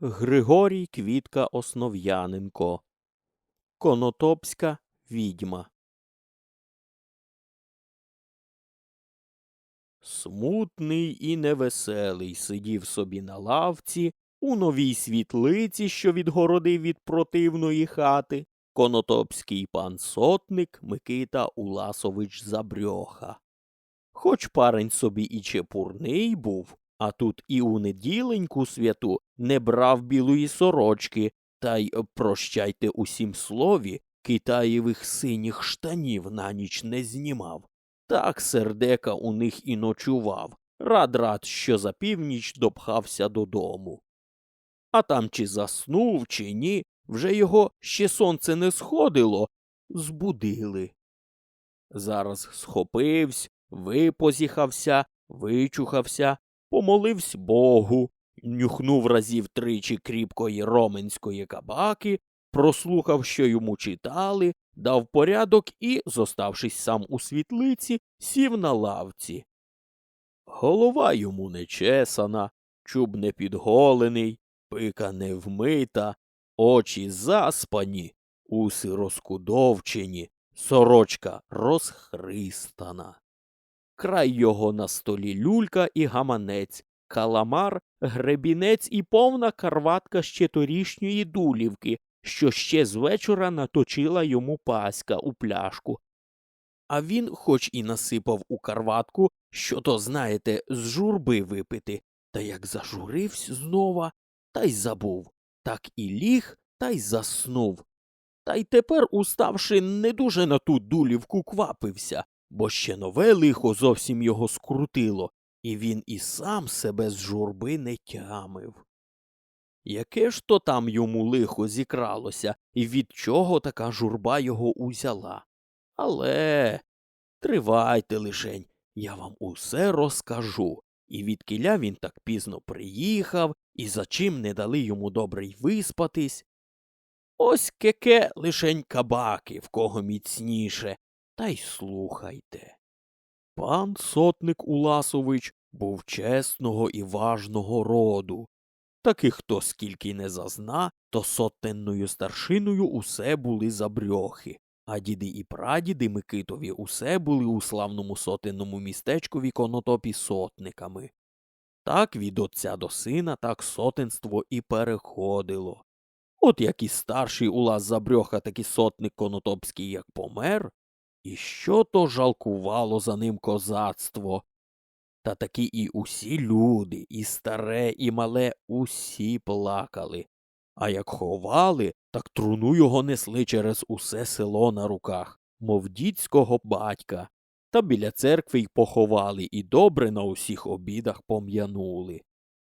Григорій Квітка Основ'яненко Конотопська відьма Смутний і невеселий сидів собі на лавці у новій світлиці, що відгородив від противної хати, конотопський пан сотник Микита Уласович Забрьоха. Хоч парень собі і чепурний був, а тут і у неділеньку святу не брав білої сорочки, та й е, прощайте усім слові, китаєвих синіх штанів на ніч не знімав. Так сердека у них і ночував, рад рад, що за північ допхався додому. А там чи заснув, чи ні, вже його ще сонце не сходило, збудили. Зараз схопивсь, випозіхався, вичухався, помоливсь Богу, нюхнув разів тричі кріпкої роменської кабаки, прослухав, що йому читали, дав порядок і, зоставшись сам у світлиці, сів на лавці. Голова йому не чесана, чуб не підголений, пика не вмита, очі заспані, уси розкудовчені, сорочка розхристана. Край його на столі люлька і гаманець, каламар, гребінець і повна карватка ще торішньої дулівки, що ще з вечора наточила йому паська у пляшку. А він, хоч і насипав у карватку, що то, знаєте, з журби випити, та як зажуривсь знова, та й забув, так і ліг, та й заснув. Та й тепер, уставши, не дуже на ту дулівку квапився, бо ще нове лихо зовсім його скрутило, і він і сам себе з журби не тямив. Яке ж то там йому лихо зікралося, і від чого така журба його узяла? Але тривайте лишень, я вам усе розкажу. І відкіля він так пізно приїхав, і за чим не дали йому добре виспатись. Ось кеке лишень кабаки, в кого міцніше, та й слухайте. Пан сотник Уласович був чесного і важного роду. Таких хто скільки не зазна, то сотенною старшиною усе були забрьохи, а діди і прадіди Микитові усе були у славному сотенному містечкові конотопі сотниками. Так від отця до сина так сотенство і переходило. От як і старший улас забрьоха, так і сотник конотопський як помер, і що то жалкувало за ним козацтво. Та таки і усі люди, і старе, і мале, усі плакали. А як ховали, так труну його несли через усе село на руках, мов дідського батька. Та біля церкви й поховали, і добре на усіх обідах пом'янули.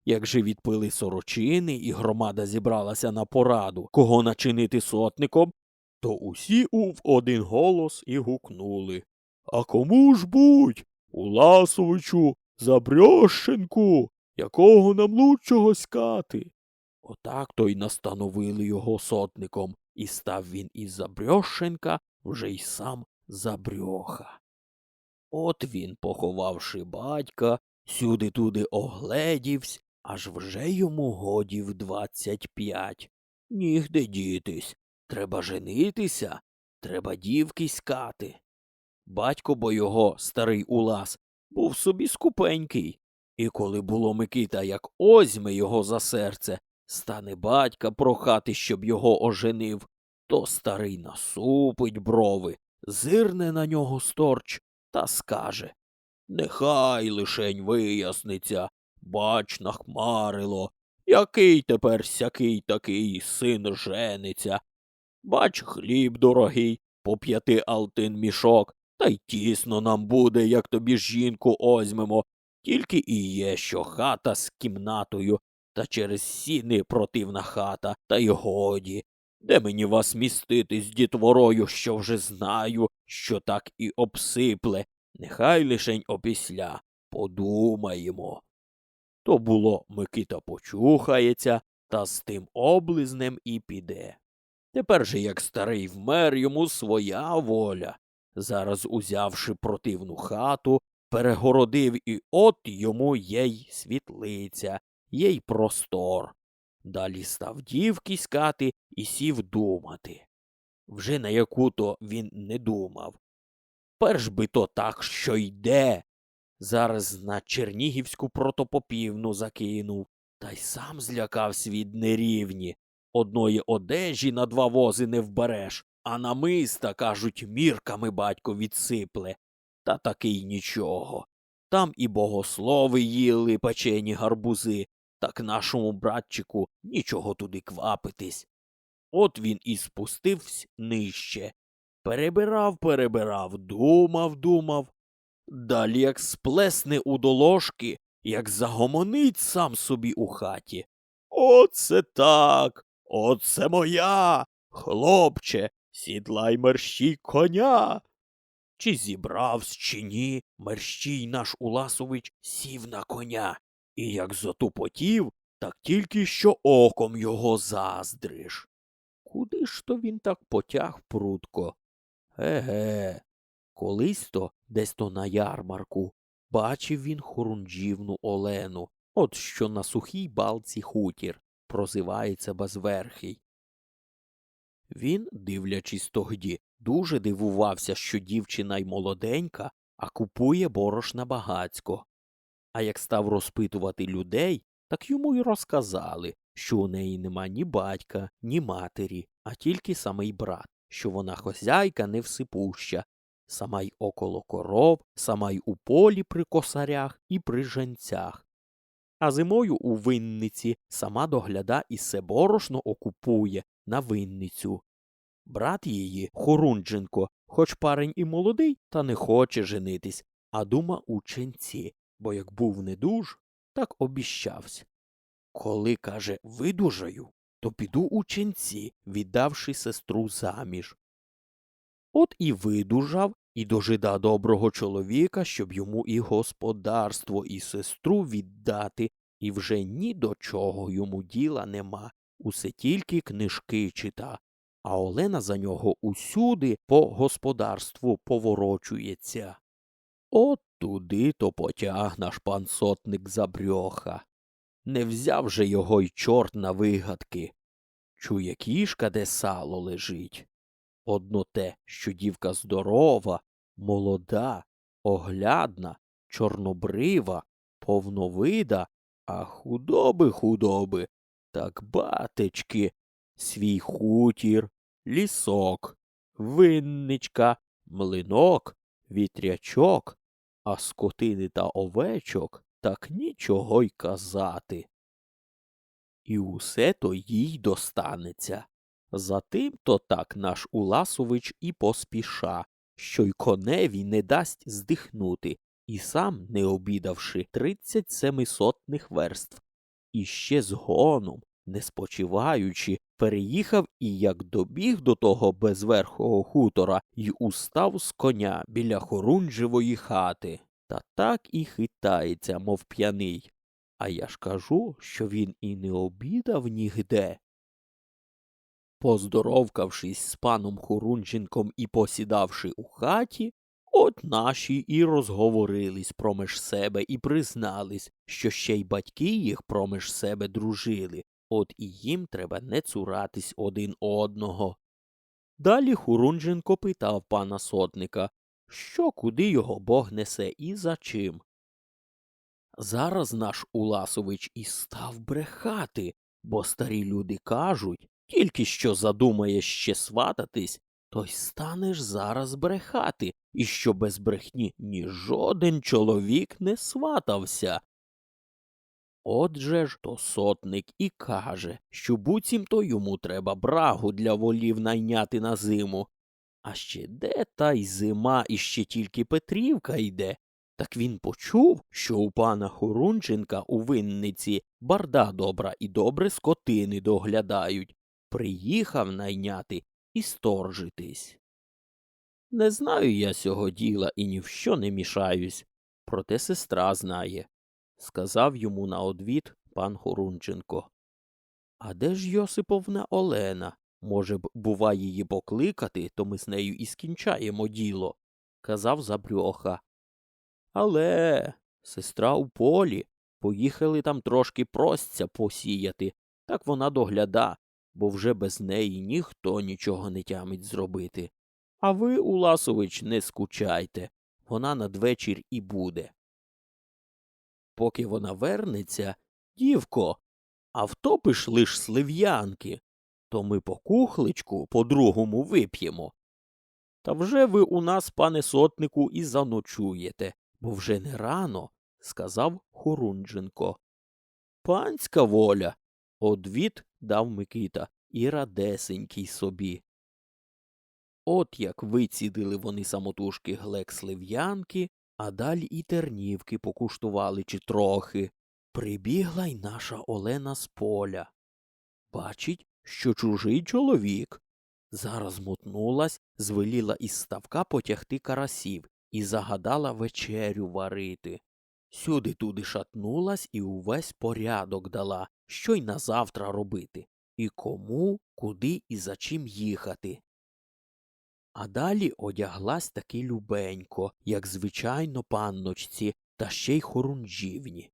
Як же відпили сорочини, і громада зібралася на пораду, кого начинити сотником, то усі у в один голос і гукнули. А кому ж будь? Уласовичу, Забрьощенку, якого нам лучшого скати. Отак то й настановили його сотником, і став він із Забрьощенка вже й сам Забрьоха. От він, поховавши батька, сюди туди огледівсь, аж вже йому годів двадцять п'ять. Нігде дітись. Треба женитися, треба дівки скати. Батько бо його, старий улас, був собі скупенький, і коли було Микита, як озьме його за серце, стане батька прохати, щоб його оженив, то старий насупить брови, зирне на нього сторч та скаже Нехай лишень виясниться, бач, нахмарило, який тепер сякий такий син жениться. Бач, хліб дорогий, по п'яти алтин мішок, та й тісно нам буде, як тобі жінку озьмемо, тільки і є, що хата з кімнатою, та через сіни противна хата, та й годі. Де мені вас містити з дітворою, що вже знаю, що так і обсипле, нехай лишень опісля подумаємо. То було Микита почухається, та з тим облизнем і піде. Тепер же, як старий вмер, йому своя воля. Зараз, узявши противну хату, перегородив і от йому є й світлиця, є й простор. Далі став дівки скати і сів думати. Вже на яку то він не думав. Перш би то так, що йде. Зараз на Чернігівську протопопівну закинув, та й сам злякався від нерівні. Одної одежі на два вози не вбереш, а намиста, кажуть, мірками батько відсипле. Та таки й нічого. Там і богослови їли печені гарбузи, так нашому братчику нічого туди квапитись. От він і спустився нижче. Перебирав, перебирав, думав, думав. Далі як сплесне у долошки, як загомонить сам собі у хаті. Оце так, оце моя. Хлопче, сідлай мерщій коня. Чи зібравсь, чи ні, мерщій наш Уласович сів на коня, і як затупотів, так тільки що оком його заздриш. Куди ж то він так потяг прутко? Еге. Колись то, десь то на ярмарку, бачив він хорунжівну Олену, от що на сухій балці хутір, прозивається безверхий. Він, дивлячись тогді, дуже дивувався, що дівчина й молоденька, а купує борошна багацько. А як став розпитувати людей, так йому й розказали, що у неї нема ні батька, ні матері, а тільки самий брат, що вона хозяйка невсипуща, сама й около коров, сама й у полі при косарях і при женцях. А зимою у винниці сама догляда і се борошно окупує на винницю. Брат її, Хорундженко, хоч парень і молодий, та не хоче женитись, а дума у ченці, бо як був недуж, так обіщався. Коли, каже, видужаю, то піду у ченці, віддавши сестру заміж. От і видужав, і дожида доброго чоловіка, щоб йому і господарство, і сестру віддати, і вже ні до чого йому діла нема, усе тільки книжки чита, а Олена за нього усюди по господарству поворочується. От туди то потяг наш пан сотник забрьоха. Не взяв же його й чорт на вигадки. Чує кішка, де сало лежить. Одно те, що дівка здорова, молода, оглядна, чорнобрива, повновида, а худоби худоби, так батечки, свій хутір, лісок, винничка, млинок, вітрячок, а скотини та овечок так нічого й казати. І усе то їй достанеться. Затим то так наш Уласович і поспіша, що й коневі не дасть здихнути, і сам, не обідавши тридцять семисотних верств, і ще з гоном, не спочиваючи, переїхав і як добіг до того безверхого хутора й устав з коня біля хорунжевої хати, та так і хитається, мов п'яний. А я ж кажу, що він і не обідав нігде. Поздоровкавшись з паном Хорунженком і посідавши у хаті, от наші і розговорились промеж себе і признались, що ще й батьки їх промеж себе дружили, от і їм треба не цуратись один одного. Далі Хорунженко питав пана сотника, що куди його бог несе і за чим. Зараз наш Уласович і став брехати, бо старі люди кажуть, тільки що задумаєш ще свататись, то й станеш зараз брехати, і що без брехні ні жоден чоловік не сватався. Отже ж то сотник і каже, що буцімто йому треба брагу для волів найняти на зиму. А ще де та й зима, і ще тільки Петрівка йде. Так він почув, що у пана Хорунченка у винниці барда добра і добре скотини доглядають. Приїхав найняти і сторжитись. Не знаю я сього діла і ні в що не мішаюсь, проте сестра знає, сказав йому на одвід пан Хорунченко. А де ж Йосиповна Олена? Може б, бува, її покликати, то ми з нею і скінчаємо діло, казав Забрьоха. Але сестра у полі. Поїхали там трошки простця посіяти, так вона догляда, бо вже без неї ніхто нічого не тямить зробити. А ви, Уласович, не скучайте, вона надвечір і буде. Поки вона вернеться, дівко, а втопиш лиш слив'янки, то ми по кухличку по-другому вип'ємо. Та вже ви у нас, пане сотнику, і заночуєте, бо вже не рано, сказав Хорунженко. Панська воля. Одвід дав Микита і радесенький собі. От як вицідили вони самотужки глек слив'янки, а далі і тернівки покуштували чи трохи. Прибігла й наша Олена з поля. Бачить, що чужий чоловік. Зараз мотнулась, звеліла із ставка потягти карасів і загадала вечерю варити. Сюди туди шатнулась і увесь порядок дала, що й на завтра робити, і кому, куди і за чим їхати. А далі одяглась таки любенько, як звичайно панночці, та ще й хорунжівні.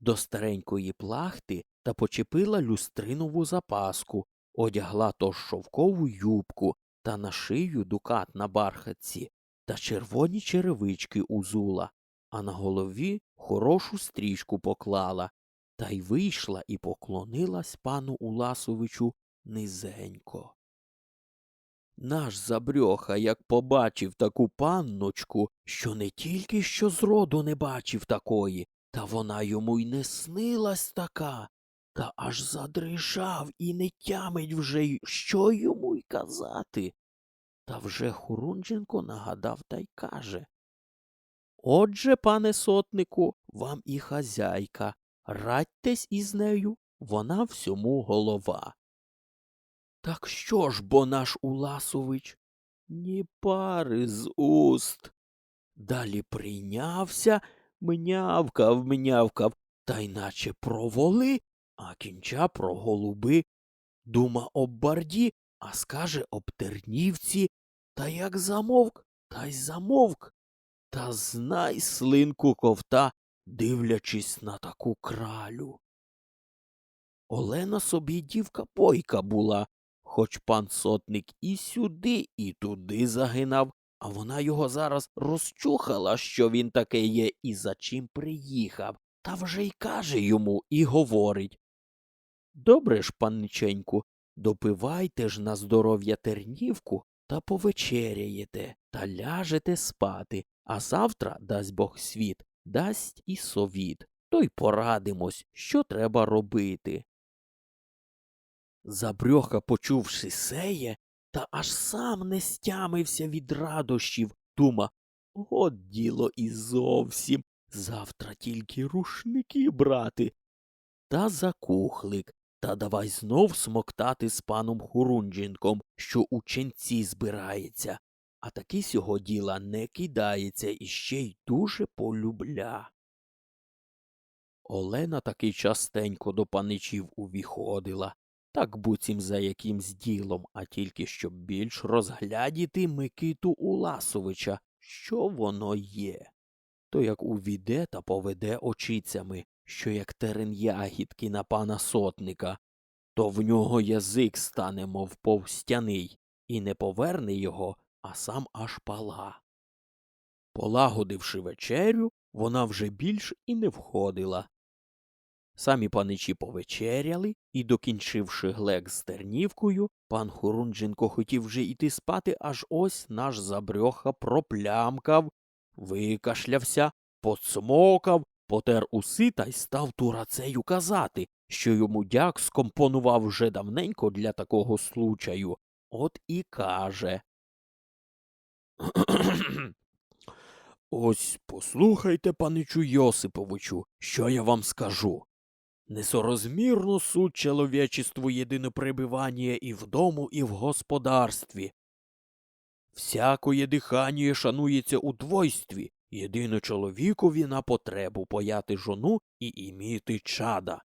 До старенької плахти та почепила люстринову запаску, одягла тож шовкову юбку та на шию дукат на бархатці та червоні черевички узула, а на голові хорошу стрічку поклала, та й вийшла і поклонилась пану Уласовичу низенько. Наш забрьоха, як побачив таку панночку, що не тільки що зроду не бачив такої, та вона йому й не снилась така, та аж задрижав і не тямить вже, що йому й казати. Та вже Хорунженко нагадав та й каже Отже, пане сотнику, вам і хазяйка, радьтесь із нею, вона всьому голова. Так що ж бо наш Уласович? Ні пари з уст. Далі прийнявся, мнявкав, мнявкав, та й наче про воли, а кінча про голуби. Дума об барді, а скаже об тернівці, та як замовк, та й замовк. Та знай слинку ковта, дивлячись на таку кралю. Олена собі дівка бойка була, хоч пан сотник і сюди, і туди загинав, а вона його зараз розчухала, що він таке є і за чим приїхав, та вже й каже йому і говорить. Добре ж, панниченьку, допивайте ж на здоров'я тернівку та повечеряєте та ляжете спати, а завтра, дасть Бог світ, дасть і совіт, то й порадимось, що треба робити. Забрьоха, почувши сеє, та аж сам не стямився від радощів, дума, от діло і зовсім, завтра тільки рушники брати. Та закухлик, та давай знов смоктати з паном Хурундженком, що у ченці збирається, а таки сього діла не кидається і ще й дуже полюбля. Олена таки частенько до паничів увіходила, так буцім за якимсь ділом, а тільки щоб більш розглядіти Микиту Уласовича, що воно є. То як увіде та поведе очицями, що як терен ягідки на пана сотника, то в нього язик стане, мов повстяний, і не поверне його, а сам аж пала. Полагодивши вечерю, вона вже більш і не входила. Самі паничі повечеряли, і, докінчивши глек з тернівкою, пан Хорунженко хотів вже йти спати, аж ось наш забрьоха проплямкав, викашлявся, поцмокав, потер уси та й став турацею казати, що йому дяк скомпонував вже давненько для такого случаю. От і каже. Ось послухайте, паничу Йосиповичу, що я вам скажу. Несорозмірно суть чоловічеству єдине пребивання і в дому, і в господарстві. Всякоє дихання шанується у двойстві, єдино чоловікові на потребу пояти жону і іміти чада.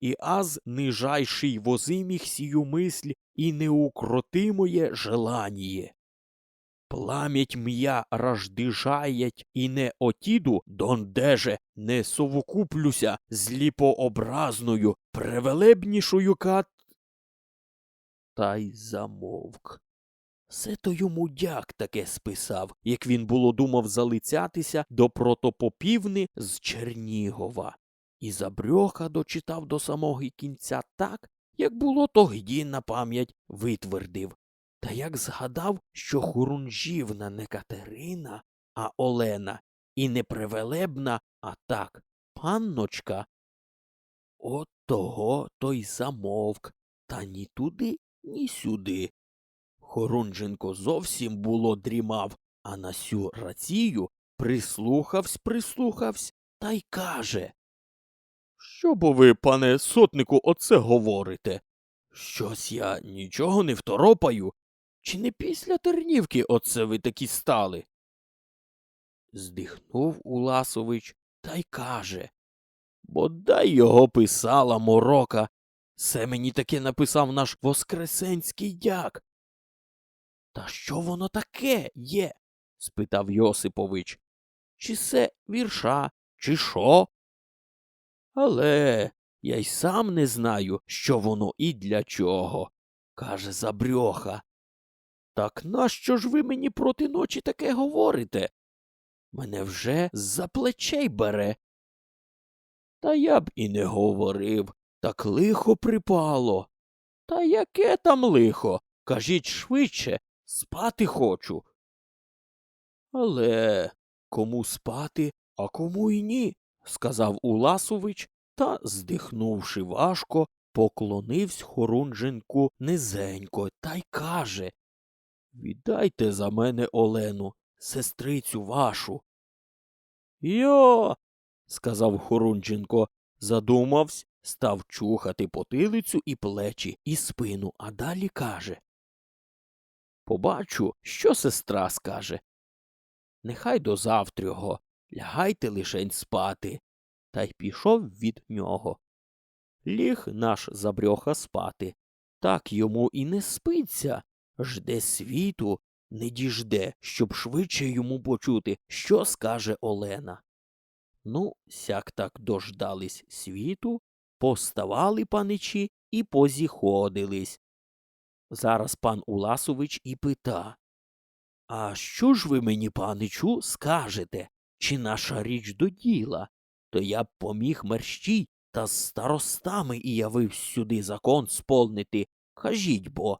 І аз нижайший возиміх сію мисль і неукротимоє желаніє. Пламять м'я рождижаять і не отіду, дондеже не совокуплюся з ліпообразною, превелебнішою кат. Та й замовк. Се то йому дяк таке списав, як він було думав залицятися до протопопівни з Чернігова. І забрьоха дочитав до самого кінця так, як було тоді на пам'ять витвердив. Та як згадав, що Хурунжівна не Катерина, а Олена, і не привелебна, а так, панночка. От того той замовк, та ні туди, ні сюди. Хорунженко зовсім було дрімав, а на сю рацію прислухавсь, прислухавсь та й каже. Що бо ви, пане сотнику, оце говорите? Щось я нічого не второпаю. Чи не після тернівки оце ви такі стали? Здихнув Уласович та й каже. Бодай його писала морока. Се мені таке написав наш воскресенський дяк. Та що воно таке є? спитав Йосипович. Чи се вірша, чи що? Але я й сам не знаю, що воно і для чого, каже Забрьоха. Так нащо ж ви мені проти ночі таке говорите? Мене вже з-за плечей бере. Та я б і не говорив, так лихо припало. Та яке там лихо? Кажіть швидше, спати хочу. Але кому спати, а кому й ні, сказав Уласович та, здихнувши важко, поклонивсь Хорунженку низенько та й каже Віддайте за мене Олену, сестрицю вашу. Йо. сказав Хорунженко, задумавсь, став чухати потилицю і плечі, і спину, а далі каже Побачу, що сестра скаже. Нехай до завтрього, лягайте лишень спати. Та й пішов від нього. Ліг наш забрьоха спати. Так йому і не спиться. Жде світу, не діжде, щоб швидше йому почути, що скаже Олена. Ну, сяк так дождались світу, поставали паничі і позіходились. Зараз пан Уласович і пита А що ж ви мені, паничу, скажете, чи наша річ до діла? То я б поміг мерщій та з старостами і явив сюди закон сповнити. Кажіть бо.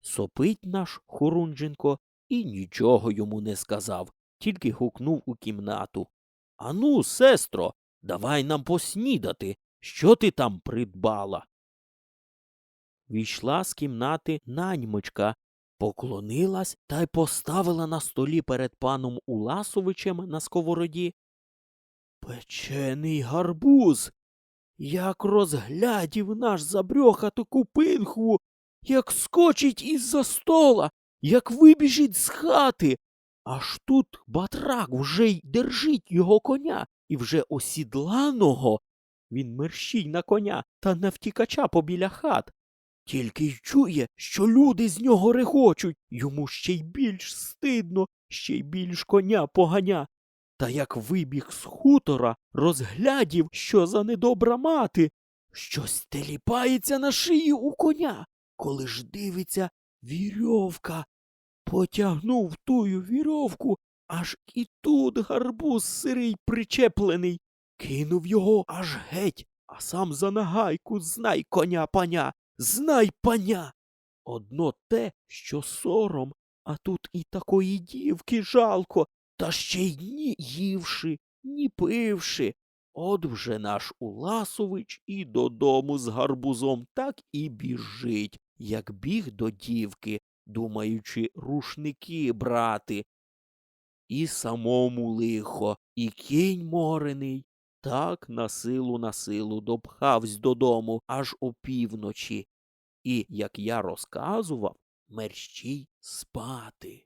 Сопить наш Хорунженко і нічого йому не сказав, тільки гукнув у кімнату. Ану, сестро, давай нам поснідати. Що ти там придбала? Війшла з кімнати наньмичка, поклонилась та й поставила на столі перед паном Уласовичем на сковороді. Печений гарбуз. Як розглядів наш забрьоха таку пинхву, як скочить із-за стола, як вибіжить з хати. Аж тут батрак вже й держить його коня, і вже осідланого. Він мерщій на коня та на втікача побіля хат. Тільки й чує, що люди з нього регочуть, йому ще й більш стидно, ще й більш коня поганя. Та як вибіг з хутора, розглядів, що за недобра мати, щось теліпається на шиї у коня, коли ж дивиться вірьовка. Потягнув тую вірьовку, аж і тут гарбуз сирий причеплений, кинув його аж геть, а сам за нагайку знай коня паня, знай паня. Одно те, що сором, а тут і такої дівки жалко, та ще й ні ївши, ні пивши. От вже наш Уласович і додому з гарбузом так і біжить, як біг до дівки, думаючи рушники брати. І самому лихо, і кінь морений. Так на силу на силу допхавсь додому аж опівночі. І, як я розказував, мерщій спати.